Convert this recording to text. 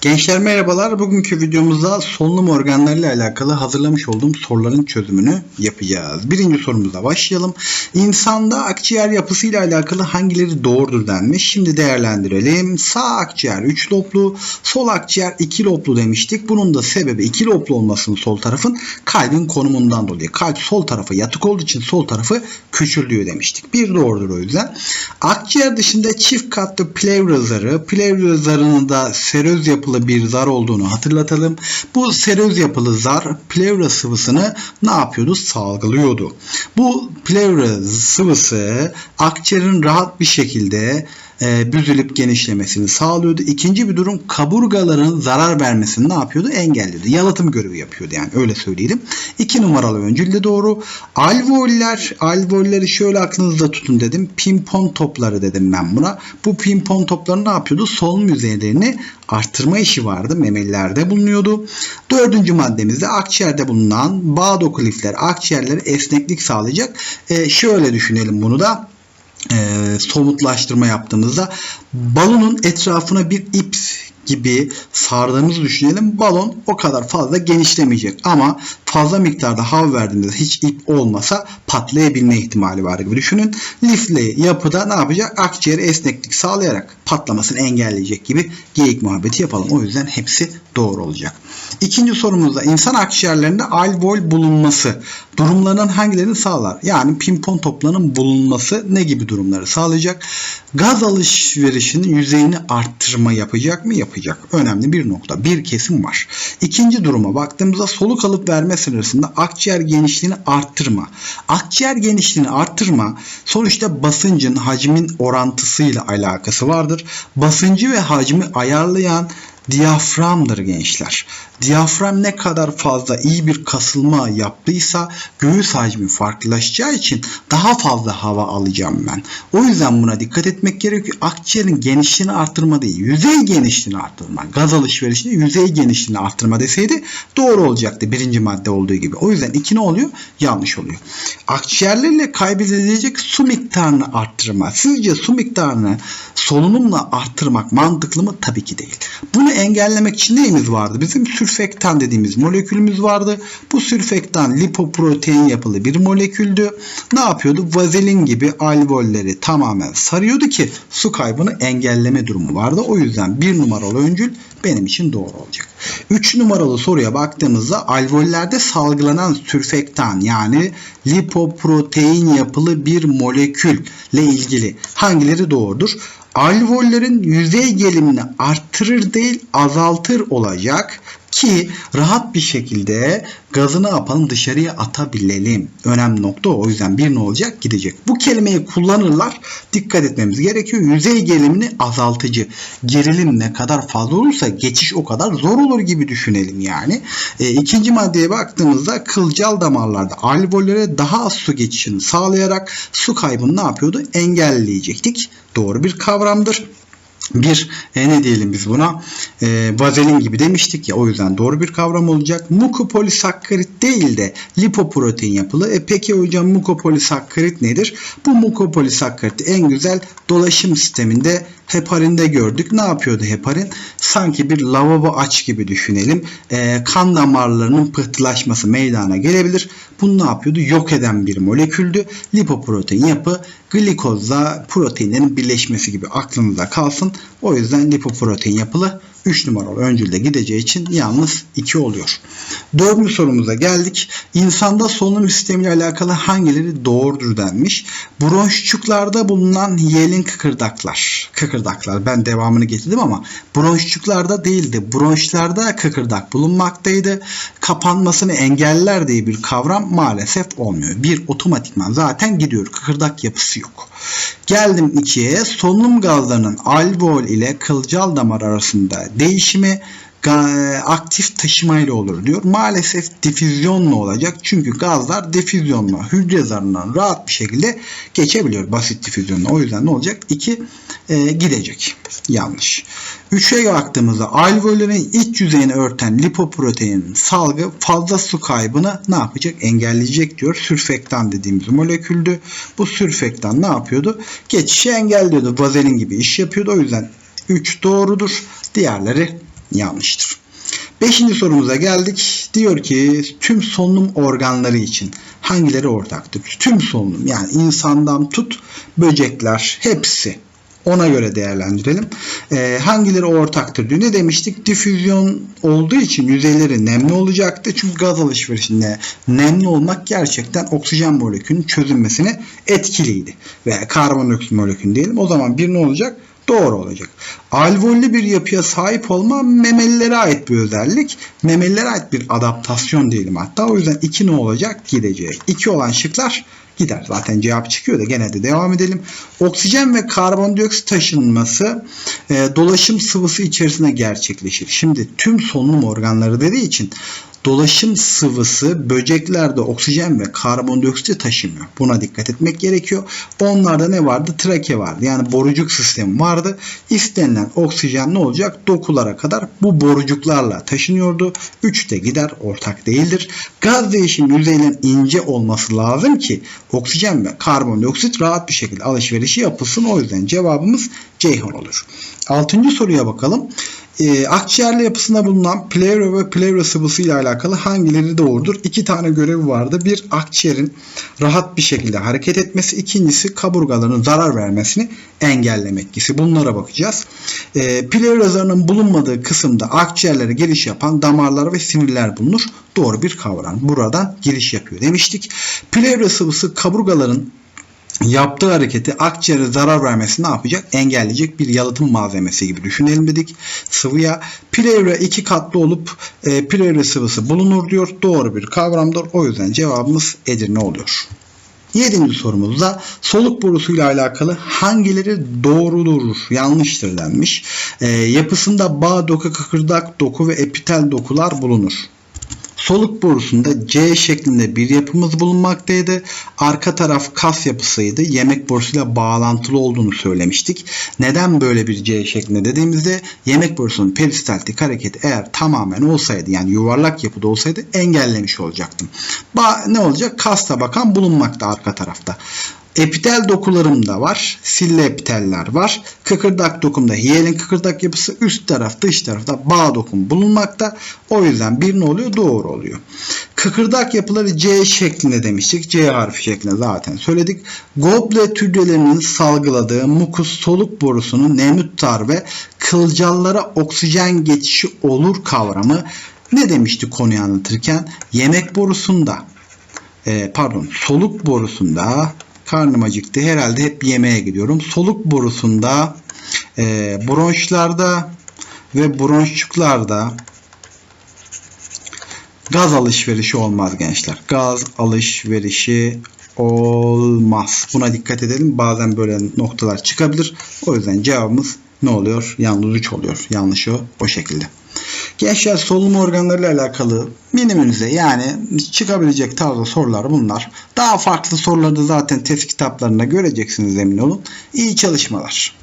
Gençler merhabalar. Bugünkü videomuzda solunum organlarıyla alakalı hazırlamış olduğum soruların çözümünü yapacağız. Birinci sorumuzla başlayalım. İnsanda akciğer yapısıyla alakalı hangileri doğrudur denmiş. Şimdi değerlendirelim. Sağ akciğer 3 loblu, sol akciğer 2 loblu demiştik. Bunun da sebebi 2 loblu olmasının sol tarafın kalbin konumundan dolayı. Kalp sol tarafa yatık olduğu için sol tarafı küçülüyor demiştik. Bir doğrudur o yüzden. Akciğer dışında çift katlı plevra zarı, plevra zarının da seröz yapılı bir zar olduğunu hatırlatalım. Bu seröz yapılı zar plevra sıvısını ne yapıyordu? Salgılıyordu. Bu plevra sıvısı akciğerin rahat bir şekilde e, büzülüp genişlemesini sağlıyordu. İkinci bir durum kaburgaların zarar vermesini ne yapıyordu? Engelliyordu. Yalıtım görevi yapıyordu yani öyle söyleyelim. İki numaralı öncül de doğru. Alveoller, alveolleri şöyle aklınızda tutun dedim. Pimpon topları dedim ben buna. Bu pimpon topları ne yapıyordu? Solunum yüzeylerini arttırma işi vardı. Memelilerde bulunuyordu. Dördüncü maddemizde akciğerde bulunan bağdoklifler akciğerlere esneklik sağlayacak. E, şöyle düşünelim bunu da e, somutlaştırma yaptığımızda balonun etrafına bir ip gibi sardığımızı düşünelim. Balon o kadar fazla genişlemeyecek ama fazla miktarda hava verdiğimizde hiç ip olmasa patlayabilme ihtimali var gibi düşünün. Lifli yapıda ne yapacak? Akciğere esneklik sağlayarak patlamasını engelleyecek gibi geyik muhabbeti yapalım. O yüzden hepsi doğru olacak. İkinci sorumuzda insan akciğerlerinde alveol bulunması durumlarının hangilerini sağlar? Yani pimpon toplarının bulunması ne gibi durumları sağlayacak? Gaz alışverişinin yüzeyini arttırma yapacak mı? Yapacak. Önemli bir nokta. Bir kesim var. İkinci duruma baktığımızda soluk alıp verme sırasında akciğer genişliğini arttırma. Akciğer genişliğini arttırma sonuçta basıncın hacmin orantısıyla alakası vardır. Basıncı ve hacmi ayarlayan diyaframdır gençler. Diyafram ne kadar fazla iyi bir kasılma yaptıysa göğüs hacmi farklılaşacağı için daha fazla hava alacağım ben. O yüzden buna dikkat etmek gerekiyor. Akciğerin genişliğini arttırma değil, yüzey genişliğini arttırma. Gaz alışverişinde yüzey genişliğini arttırma deseydi doğru olacaktı birinci madde olduğu gibi. O yüzden iki ne oluyor? Yanlış oluyor. Akciğerlerle kaybedilecek su miktarını arttırma. Sizce su miktarını solunumla arttırmak mantıklı mı? Tabii ki değil. Bunu engellemek için neyimiz vardı? Bizim sülfektan dediğimiz molekülümüz vardı. Bu sülfektan lipoprotein yapılı bir moleküldü. Ne yapıyordu? Vazelin gibi alveolleri tamamen sarıyordu ki su kaybını engelleme durumu vardı. O yüzden bir numaralı öncül benim için doğru olacak. 3 numaralı soruya baktığımızda alveollerde salgılanan sülfektan yani lipoprotein yapılı bir molekülle ilgili hangileri doğrudur? Alveollerin yüzey gelimini arttırır değil azaltır olacak ki rahat bir şekilde gazını yapalım dışarıya atabilelim. Önemli nokta o. O yüzden bir ne olacak? Gidecek. Bu kelimeyi kullanırlar. Dikkat etmemiz gerekiyor. Yüzey gelimini azaltıcı. Gerilim ne kadar fazla olursa geçiş o kadar zor olur gibi düşünelim yani. E, ikinci maddeye baktığımızda kılcal damarlarda alveollere daha az su geçişini sağlayarak su kaybını ne yapıyordu? Engelleyecektik. Doğru bir kavramdır bir e, ne diyelim biz buna e, vazelin gibi demiştik ya o yüzden doğru bir kavram olacak. Mukopolisakkarit değil de lipoprotein yapılı. E peki hocam mukopolisakkarit nedir? Bu mukopolisakkariti en güzel dolaşım sisteminde heparinde gördük. Ne yapıyordu heparin? Sanki bir lavabo aç gibi düşünelim. E, kan damarlarının pıhtılaşması meydana gelebilir. Bunu ne yapıyordu? Yok eden bir moleküldü. Lipoprotein yapı glikozla proteinlerin birleşmesi gibi aklınızda kalsın. O yüzden lipoprotein yapılı 3 numaralı öncülde gideceği için yalnız 2 oluyor. Dördüncü sorumuza geldik. İnsanda solunum sistemiyle alakalı hangileri doğrudur denmiş. Bronşçuklarda bulunan yelin kıkırdaklar. Kıkırdaklar ben devamını getirdim ama bronşçuklarda değildi. Bronşlarda kıkırdak bulunmaktaydı. Kapanmasını engeller diye bir kavram maalesef olmuyor. Bir otomatikman zaten gidiyor. Kıkırdak yapısı yok. Geldim ikiye. Solunum gazlarının alveol ile kılcal damar arasında değişimi aktif taşımayla olur diyor. Maalesef difüzyonla olacak. Çünkü gazlar difüzyonla hücre zarından rahat bir şekilde geçebiliyor. Basit difüzyonla. O yüzden ne olacak? 2 e, gidecek. Yanlış. 3'e baktığımızda alveollerin iç yüzeyini örten lipoprotein salgı fazla su kaybını ne yapacak? Engelleyecek diyor. Sürfektan dediğimiz moleküldü. Bu sürfektan ne yapıyordu? Geçişi engelliyordu. Vazelin gibi iş yapıyordu. O yüzden 3 doğrudur. Diğerleri yanlıştır. Beşinci sorumuza geldik. Diyor ki tüm solunum organları için hangileri ortaktır? Tüm solunum yani insandan tut böcekler hepsi ona göre değerlendirelim. Ee, hangileri ortaktır diyor. Ne demiştik? Difüzyon olduğu için yüzeyleri nemli olacaktı. Çünkü gaz alışverişinde nemli olmak gerçekten oksijen molekülünün çözünmesine etkiliydi. Veya karbondioksit molekülü diyelim. O zaman bir ne olacak? Doğru olacak. Alveollü bir yapıya sahip olma memelilere ait bir özellik. Memelilere ait bir adaptasyon diyelim hatta. O yüzden 2 ne olacak? Gidecek. 2 olan şıklar gider. Zaten cevap çıkıyor da gene de devam edelim. Oksijen ve karbondioksit taşınması e, dolaşım sıvısı içerisinde gerçekleşir. Şimdi tüm solunum organları dediği için dolaşım sıvısı böceklerde oksijen ve karbondioksit taşımıyor. Buna dikkat etmek gerekiyor. Onlarda ne vardı? Trake vardı. Yani borucuk sistemi vardı. İstenilen oksijen ne olacak? Dokulara kadar bu borucuklarla taşınıyordu. 3 de gider ortak değildir. Gaz değişim yüzeyinin ince olması lazım ki oksijen ve karbondioksit rahat bir şekilde alışverişi yapılsın. O yüzden cevabımız Ceyhan olur. Altıncı soruya bakalım. Ee, akciğerli yapısında bulunan pleura ve pleura sıvısı ile alakalı hangileri doğrudur? İki tane görevi vardı. Bir akciğerin rahat bir şekilde hareket etmesi. ikincisi kaburgaların zarar vermesini engellemek. İkisi bunlara bakacağız. Ee, pleura zarının bulunmadığı kısımda akciğerlere giriş yapan damarlar ve sinirler bulunur. Doğru bir kavram. Buradan giriş yapıyor demiştik. Pleura sıvısı kaburgaların yaptığı hareketi akciğere zarar vermesi ne yapacak? Engelleyecek bir yalıtım malzemesi gibi düşünelim dedik. Sıvıya pleura iki katlı olup e, pleura sıvısı bulunur diyor. Doğru bir kavramdır. O yüzden cevabımız Edirne oluyor. Yedinci sorumuzda soluk borusuyla alakalı hangileri doğrudur, yanlıştır denmiş. E, yapısında bağ doku, kıkırdak doku ve epitel dokular bulunur. Soluk borusunda C şeklinde bir yapımız bulunmaktaydı. Arka taraf kas yapısıydı. Yemek borusuyla bağlantılı olduğunu söylemiştik. Neden böyle bir C şeklinde dediğimizde yemek borusunun peristaltik hareketi eğer tamamen olsaydı yani yuvarlak yapıda olsaydı engellemiş olacaktım. Ba ne olacak? Kas tabakan bulunmakta arka tarafta. Epitel dokularım da var. Sille epiteller var. Kıkırdak dokumda hiyelin kıkırdak yapısı üst taraf dış tarafta bağ dokum bulunmakta. O yüzden bir ne oluyor? Doğru oluyor. Kıkırdak yapıları C şeklinde demiştik. C harfi şeklinde zaten söyledik. Goblet hücrelerinin salgıladığı mukus soluk borusunun nemli tutar ve kılcallara oksijen geçişi olur kavramı ne demişti konuyu anlatırken? Yemek borusunda e, pardon soluk borusunda karnım acıktı. Herhalde hep yemeğe gidiyorum. Soluk borusunda e, bronşlarda ve bronşçuklarda gaz alışverişi olmaz gençler. Gaz alışverişi olmaz. Buna dikkat edelim. Bazen böyle noktalar çıkabilir. O yüzden cevabımız ne oluyor? Yalnız 3 oluyor. Yanlış o. O şekilde. Gençler solunum organlarıyla alakalı miniminize yani çıkabilecek tarzda sorular bunlar. Daha farklı soruları da zaten test kitaplarında göreceksiniz emin olun. İyi çalışmalar.